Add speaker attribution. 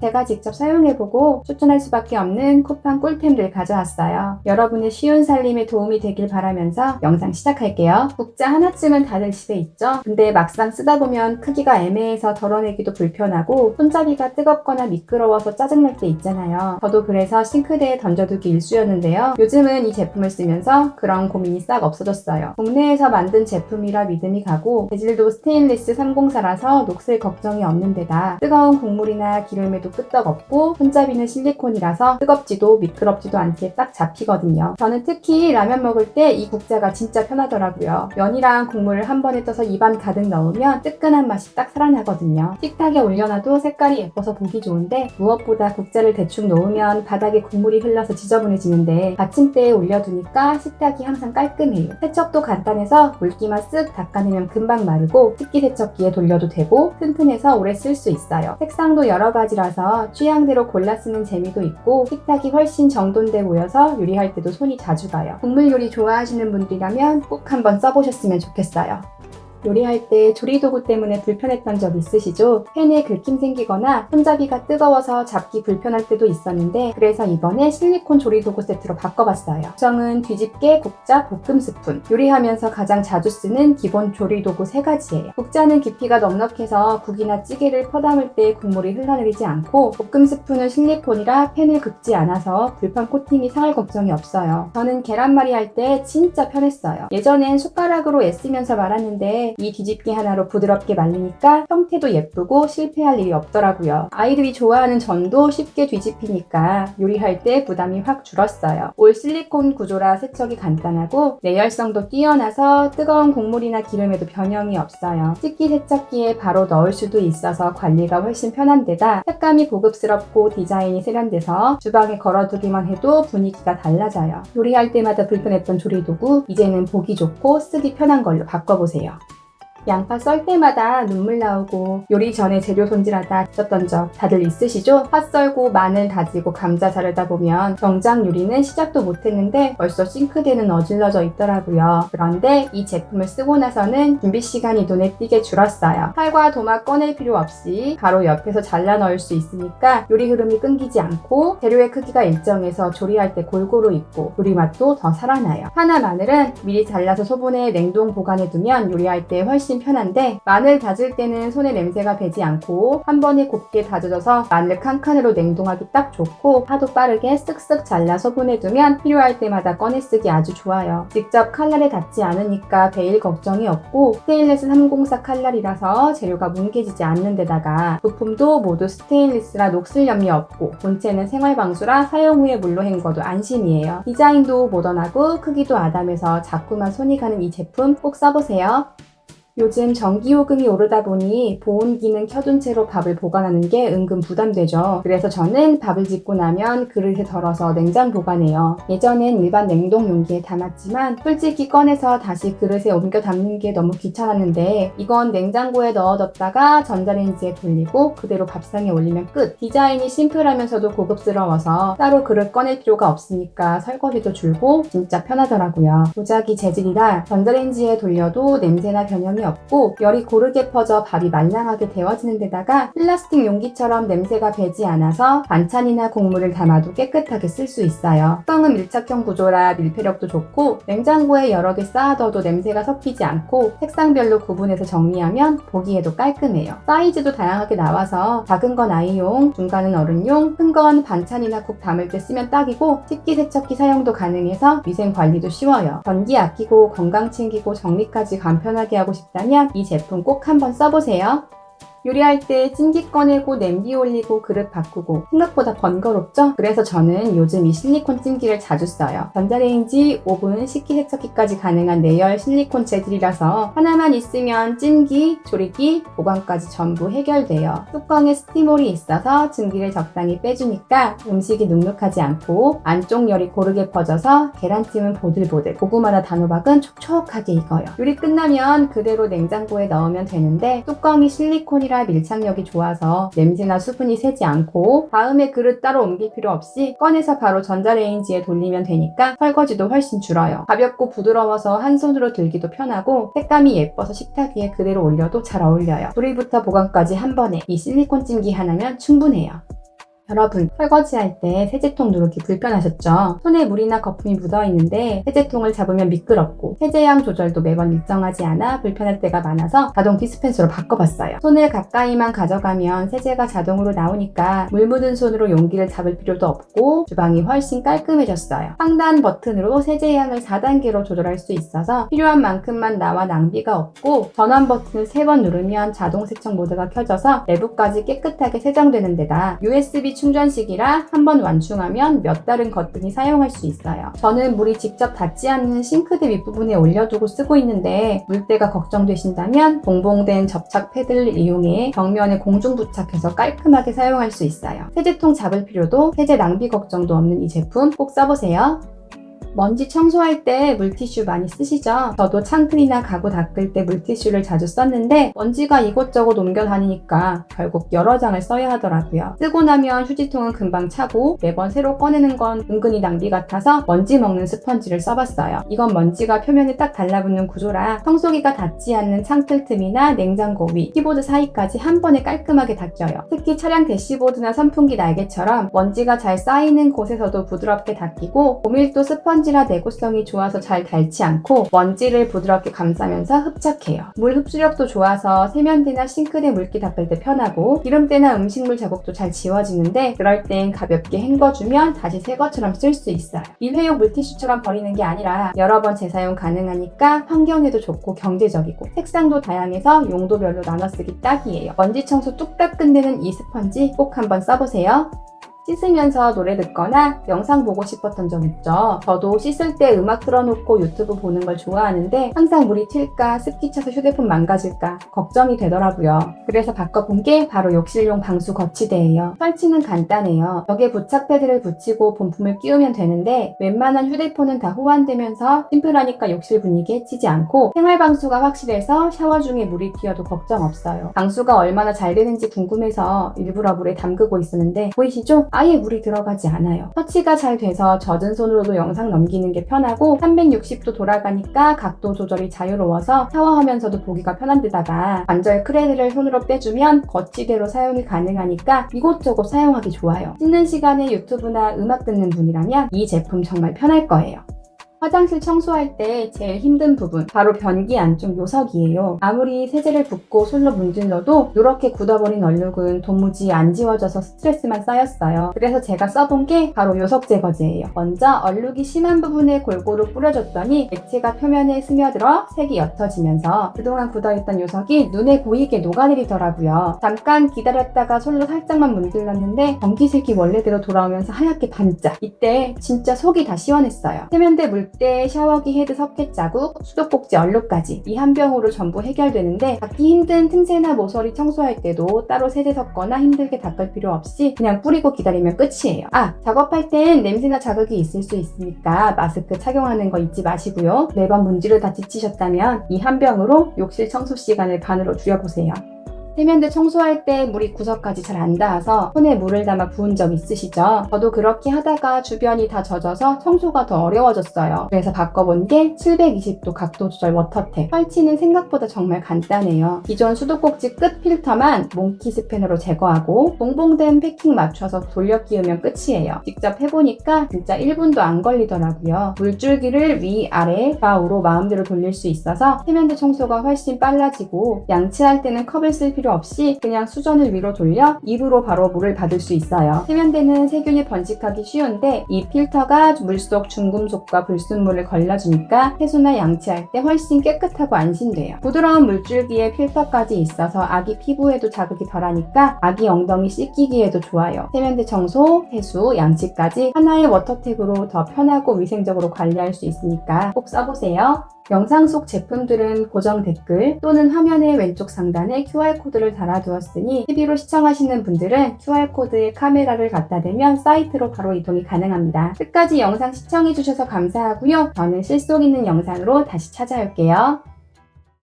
Speaker 1: 제가 직접 사용해보고 추천할 수밖에 없는 쿠팡 꿀템들 가져왔어요. 여러분의 쉬운 살림에 도움이 되길 바라면서 영상 시작할게요. 국자 하나쯤은 다들 집에 있죠? 근데 막상 쓰다 보면 크기가 애매해서 덜어내기도 불편하고 손잡이가 뜨겁거나 미끄러워서 짜증날 때 있잖아요. 저도 그래서 싱크대에 던져두기 일쑤였는데요. 요즘은 이 제품을 쓰면서 그런 고민이 싹 없어졌어요. 국내에서 만든 제품이라 믿음이 가고 재질도 스테인리스 304라서 녹슬 걱정이 없는 데다 뜨거운 국물이나 기름에도 끄떡없고 손잡이는 실리콘이라서 뜨겁지도 미끄럽지도 않게 딱 잡히거든요. 저는 특히 라면 먹을 때 이 국자가 진짜 편하더라고요. 면이랑 국물을 한 번에 떠서 입안 가득 넣으면 뜨끈한 맛이 딱 살아나거든요. 식탁에 올려놔도 색깔이 예뻐서 보기 좋은데 무엇보다 국자를 대충 놓으면 바닥에 국물이 흘러서 지저분해지는데 받침대에 올려두니까 식탁이 항상 깔끔해요. 세척도 간단해서 물기만 쓱 닦아내면 금방 마르고 식기세척기에 돌려도 되고 튼튼해서 오래 쓸 수 있어요. 색상도 여러 가지라서 취향대로 골라 쓰는 재미도 있고 식탁이 훨씬 정돈돼 보여서 요리할 때도 손이 자주 가요. 국물 요리 좋아하시는 분들이라면 꼭 한번 써보셨으면 좋겠어요. 요리할 때 조리도구 때문에 불편했던 적 있으시죠? 팬에 긁힘 생기거나 손잡이가 뜨거워서 잡기 불편할 때도 있었는데 그래서 이번에 실리콘 조리도구 세트로 바꿔봤어요. 구성은 뒤집개, 국자, 볶음 스푼 요리하면서 가장 자주 쓰는 기본 조리도구 세 가지예요. 국자는 깊이가 넉넉해서 국이나 찌개를 퍼담을 때 국물이 흘러내리지 않고 볶음 스푼은 실리콘이라 팬을 긁지 않아서 불판 코팅이 상할 걱정이 없어요. 저는 계란말이 할 때 진짜 편했어요. 예전엔 숟가락으로 애쓰면서 말았는데 이 뒤집기 하나로 부드럽게 말리니까 형태도 예쁘고 실패할 일이 없더라고요. 아이들이 좋아하는 전도 쉽게 뒤집히니까 요리할 때 부담이 확 줄었어요. 올 실리콘 구조라 세척이 간단하고 내열성도 뛰어나서 뜨거운 국물이나 기름에도 변형이 없어요. 식기 세척기에 바로 넣을 수도 있어서 관리가 훨씬 편한 데다 색감이 고급스럽고 디자인이 세련돼서 주방에 걸어두기만 해도 분위기가 달라져요. 요리할 때마다 불편했던 조리도구 이제는 보기 좋고 쓰기 편한 걸로 바꿔보세요. 양파 썰 때마다 눈물 나오고 요리 전에 재료 손질하다 쪘던 적 다들 있으시죠? 파 썰고 마늘 다지고 감자 자르다 보면 정장 요리는 시작도 못했는데 벌써 싱크대는 어질러져 있더라고요. 그런데 이 제품을 쓰고 나서는 준비 시간이 눈에 띄게 줄었어요. 칼과 도마 꺼낼 필요 없이 바로 옆에서 잘라 넣을 수 있으니까 요리 흐름이 끊기지 않고 재료의 크기가 일정해서 조리할 때 골고루 익고 요리 맛도 더 살아나요. 하나 마늘은 미리 잘라서 소분해 냉동 보관해 두면 요리할 때 훨씬 편한데 마늘 다질 때는 손에 냄새가 배지 않고 한 번에 곱게 다져져서 마늘 칸칸으로 냉동하기 딱 좋고 파도 빠르게 쓱쓱 잘라 소분해 두면 필요할 때마다 꺼내 쓰기 아주 좋아요. 직접 칼날에 닿지 않으니까 베일 걱정이 없고 스테인리스 304 칼날이라서 재료가 뭉개지지 않는 데다가 부품도 모두 스테인리스라 녹슬 염려 없고 본체는 생활방수라 사용 후에 물로 헹궈도 안심이에요. 디자인도 모던하고 크기도 아담해서 자꾸만 손이 가는 이 제품 꼭 써보세요. 요즘 전기요금이 오르다 보니 보온기는 켜둔 채로 밥을 보관하는 게 은근 부담되죠. 그래서 저는 밥을 짓고 나면 그릇에 덜어서 냉장 보관해요. 예전엔 일반 냉동 용기에 담았지만 솔직히 꺼내서 다시 그릇에 옮겨 담는 게 너무 귀찮았는데 이건 냉장고에 넣어뒀다가 전자레인지에 돌리고 그대로 밥상에 올리면 끝. 디자인이 심플하면서도 고급스러워서 따로 그릇 꺼낼 필요가 없으니까 설거지도 줄고 진짜 편하더라고요. 도자기 재질이라 전자레인지에 돌려도 냄새나 변형이 없고 열이 고르게 퍼져 밥이 말랑하게 데워지는 데다가 플라스틱 용기처럼 냄새가 배지 않아서 반찬이나 곡물을 담아도 깨끗하게 쓸 수 있어요. 뚜껑은 밀착형 구조라 밀폐력도 좋고 냉장고에 여러 개 쌓아둬도 냄새가 섞이지 않고 색상별로 구분해서 정리하면 보기에도 깔끔해요. 사이즈도 다양하게 나와서 작은 건 아이용, 중간은 어른용, 큰 건 반찬이나 국 담을 때 쓰면 딱이고 식기 세척기 사용도 가능해서 위생 관리도 쉬워요. 전기 아끼고 건강 챙기고 정리까지 간편하게 하고 싶다 면 이 제품 꼭 한번 써보세요. 요리할 때 찜기 꺼내고 냄비 올리고 그릇 바꾸고 생각보다 번거롭죠? 그래서 저는 요즘 이 실리콘 찜기를 자주 써요. 전자레인지, 오븐, 식기 세척기까지 가능한 내열 실리콘 재질이라서 하나만 있으면 찜기, 조리기, 보관까지 전부 해결돼요. 뚜껑에 스티몰이 있어서 증기를 적당히 빼주니까 음식이 눅눅하지 않고 안쪽 열이 고르게 퍼져서 계란찜은 보들보들, 고구마나 단호박은 촉촉하게 익어요. 요리 끝나면 그대로 냉장고에 넣으면 되는데 뚜껑이 실리콘이 라 밀착력이 좋아서 냄새나 수분이 새지 않고 다음에 그릇 따로 옮길 필요 없이 꺼내서 바로 전자레인지에 돌리면 되니까 설거지도 훨씬 줄어요. 가볍고 부드러워서 한 손으로 들기도 편하고 색감이 예뻐서 식탁 위에 그대로 올려도 잘 어울려요. 조리부터 보관까지 한 번에 이 실리콘 찜기 하나면 충분해요. 여러분, 설거지할 때 세제통 누르기 불편하셨죠? 손에 물이나 거품이 묻어 있는데 세제통을 잡으면 미끄럽고 세제양 조절도 매번 일정하지 않아 불편할 때가 많아서 자동 디스펜서로 바꿔봤어요. 손을 가까이만 가져가면 세제가 자동으로 나오니까 물 묻은 손으로 용기를 잡을 필요도 없고 주방이 훨씬 깔끔해졌어요. 상단 버튼으로 세제양을 4단계로 조절할 수 있어서 필요한 만큼만 나와 낭비가 없고 전원 버튼을 3번 누르면 자동 세척 모드가 켜져서 내부까지 깨끗하게 세정되는 데다 USB 충전식이라 한 번 완충하면 몇 달은 거뜬히 사용할 수 있어요. 저는 물이 직접 닿지 않는 싱크대 윗부분에 올려두고 쓰고 있는데 물때가 걱정되신다면 봉봉된 접착 패드를 이용해 벽면에 공중 부착해서 깔끔하게 사용할 수 있어요. 세제통 잡을 필요도 세제 낭비 걱정도 없는 이 제품 꼭 써보세요. 먼지 청소할 때 물티슈 많이 쓰시죠? 저도 창틀이나 가구 닦을 때 물티슈를 자주 썼는데 먼지가 이곳저곳 옮겨 다니니까 결국 여러 장을 써야 하더라고요. 쓰고 나면 휴지통은 금방 차고 매번 새로 꺼내는 건 은근히 낭비 같아서 먼지 먹는 스펀지를 써봤어요. 이건 먼지가 표면에 딱 달라붙는 구조라 청소기가 닿지 않는 창틀 틈이나 냉장고 위, 키보드 사이까지 한 번에 깔끔하게 닦여요. 특히 차량 대시보드나 선풍기 날개처럼 먼지가 잘 쌓이는 곳에서도 부드럽게 닦이고 고밀도 스펀지 라 내구성이 좋아서 잘 닳지 않고 먼지를 부드럽게 감싸면서 흡착해요. 물 흡수력도 좋아서 세면대나 싱크대 물기 닦을 때 편하고 기름때나 음식물 자국도 잘 지워지는데 그럴 땐 가볍게 헹궈주면 다시 새 것처럼 쓸 수 있어요. 일회용 물티슈처럼 버리는 게 아니라 여러 번 재사용 가능하니까 환경에도 좋고 경제적이고 색상도 다양해서 용도별로 나눠 쓰기 딱이에요. 먼지 청소 뚝딱 끝내는 이 스펀지 꼭 한번 써보세요. 씻으면서 노래 듣거나 영상 보고 싶었던 적 있죠? 저도 씻을 때 음악 틀어놓고 유튜브 보는 걸 좋아하는데 항상 물이 튈까 습기 차서 휴대폰 망가질까 걱정이 되더라고요. 그래서 바꿔본 게 바로 욕실용 방수 거치대예요. 설치는 간단해요. 벽에 부착 패드를 붙이고 본품을 끼우면 되는데 웬만한 휴대폰은 다 호환되면서 심플하니까 욕실 분위기 해치지 않고 생활 방수가 확실해서 샤워 중에 물이 튀어도 걱정 없어요. 방수가 얼마나 잘 되는지 궁금해서 일부러 물에 담그고 있었는데 보이시죠? 아예 물이 들어가지 않아요. 터치가 잘 돼서 젖은 손으로도 영상 넘기는 게 편하고 360도 돌아가니까 각도 조절이 자유로워서 샤워하면서도 보기가 편한 데다가 관절 크레드를 손으로 빼주면 거치대로 사용이 가능하니까 이곳저곳 사용하기 좋아요. 씻는 시간에 유튜브나 음악 듣는 분이라면 이 제품 정말 편할 거예요. 화장실 청소할 때 제일 힘든 부분 바로 변기 안쪽 요석이에요. 아무리 세제를 붓고 솔로 문질러도 이렇게 굳어버린 얼룩은 도무지 안 지워져서 스트레스만 쌓였어요. 그래서 제가 써본 게 바로 요석 제거제예요. 먼저 얼룩이 심한 부분에 골고루 뿌려줬더니 액체가 표면에 스며들어 색이 옅어지면서 그동안 굳어있던 요석이 눈에 고이게 녹아내리더라고요. 잠깐 기다렸다가 솔로 살짝만 문질렀는데 전기색이 원래대로 돌아오면서 하얗게 반짝. 이때 진짜 속이 다 시원했어요. 세면대 물 물때, 샤워기 헤드 석회 자국, 수도꼭지 얼룩까지 이 한 병으로 전부 해결되는데 닦기 힘든 틈새나 모서리 청소할 때도 따로 세제 섞거나 힘들게 닦을 필요 없이 그냥 뿌리고 기다리면 끝이에요. 아, 작업할 땐 냄새나 자극이 있을 수 있으니까 마스크 착용하는 거 잊지 마시고요. 매번 문지르다 지치셨다면 이 한 병으로 욕실 청소 시간을 반으로 줄여보세요. 세면대 청소할 때 물이 구석까지 잘 안 닿아서 손에 물을 담아 부은 적 있으시죠? 저도 그렇게 하다가 주변이 다 젖어서 청소가 더 어려워졌어요. 그래서 바꿔본 게 720도 각도 조절 워터탭. 설치는 생각보다 정말 간단해요. 기존 수도꼭지 끝 필터만 몽키 스패너로 제거하고 봉봉된 패킹 맞춰서 돌려 끼우면 끝이에요. 직접 해보니까 진짜 1분도 안 걸리더라고요. 물줄기를 위, 아래, 좌우로 마음대로 돌릴 수 있어서 세면대 청소가 훨씬 빨라지고 양치할 때는 컵을 쓸 필요 없이 그냥 수전을 위로 돌려 입으로 바로 물을 받을 수 있어요. 세면대는 세균이 번식하기 쉬운데 이 필터가 물속 중금속과 불순물을 걸러주니까 세수나 양치할 때 훨씬 깨끗하고 안심돼요. 부드러운 물줄기에 필터까지 있어서 아기 피부에도 자극이 덜하니까 아기 엉덩이 씻기기에도 좋아요. 세면대 청소, 세수, 양치까지 하나의 워터택으로 더 편하고 위생적으로 관리할 수 있으니까 꼭 써보세요. 영상 속 제품들은 고정 댓글 또는 화면의 왼쪽 상단에 QR코드를 달아두었으니 TV로 시청하시는 분들은 QR코드에 카메라를 갖다 대면 사이트로 바로 이동이 가능합니다. 끝까지 영상 시청해주셔서 감사하고요. 저는 실속 있는 영상으로 다시 찾아올게요.